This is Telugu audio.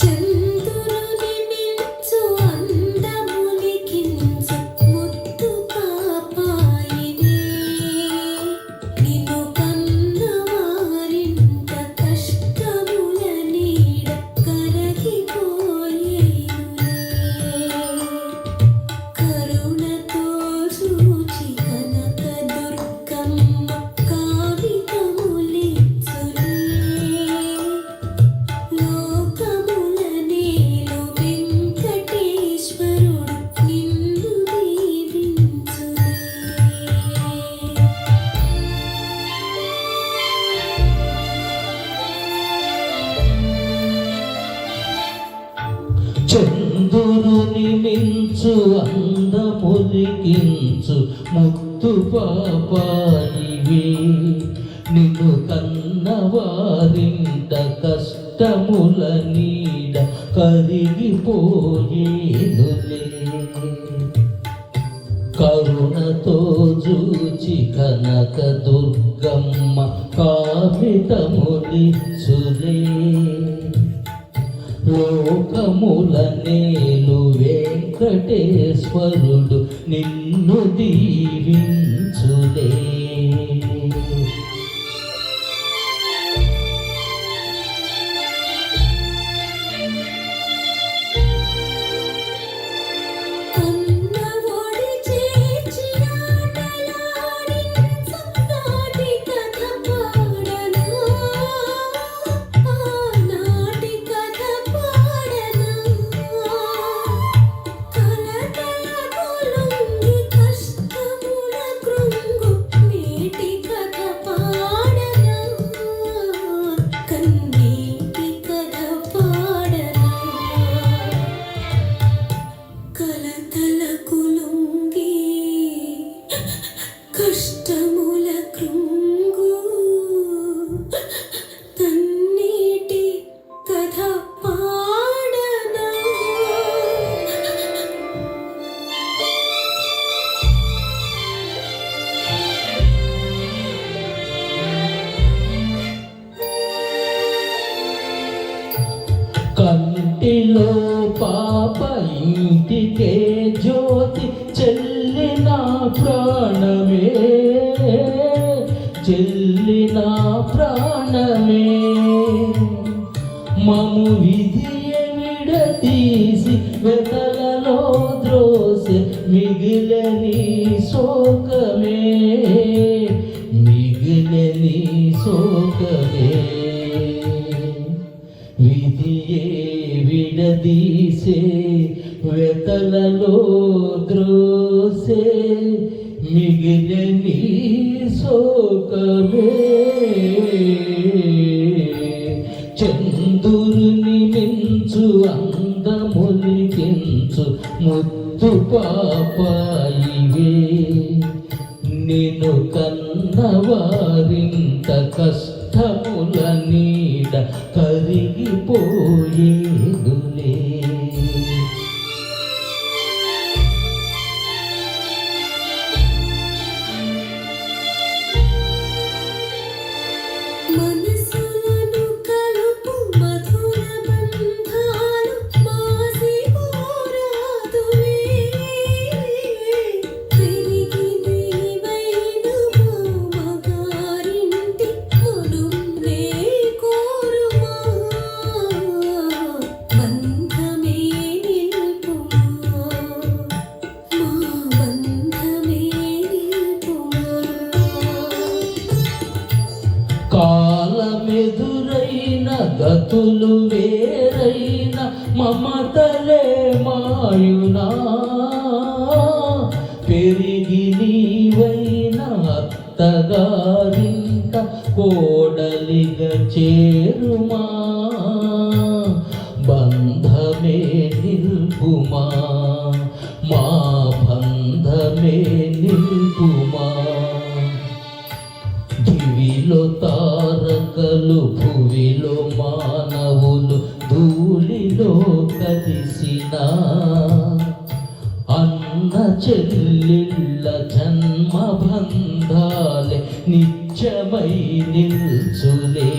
真。నిమించు అందములికించు ముక్తు పాపాయివే నిన్ను కన్నవారింట కష్టముల నీడ కరిగిపోయేనులే కరుణతో చూచి కనక దుర్గమ్మ కామితములిచులే లోకముల నేలు వెంకటేశ్వరుడు నిన్ను దీవించులే. కంటిలో పాప ఇంటికే జ్యోతి చెల్లిన ప్రాణమే. చెల్లిన ప్రాణమే. మము విధియ విడతీసి వెతలలో ద్రోసి మిగిలని శోకమే విడదీసే వెతలలో ద్రోసే మిగిలని శోకమే. చందురుని మించు అందముని కించు ముద్దు పాపాయివే. నిన్ను కన్నవారింత కష్ట కాలమెదురైన గతులు వేరైన మమతలే మాయునా. పెరిగి నీవైన అత్తగారింత కోడలిగా చేరుమా. చెల్లిళ్ళ జన్మ బంధాలే నిత్యమై నిల్చులే.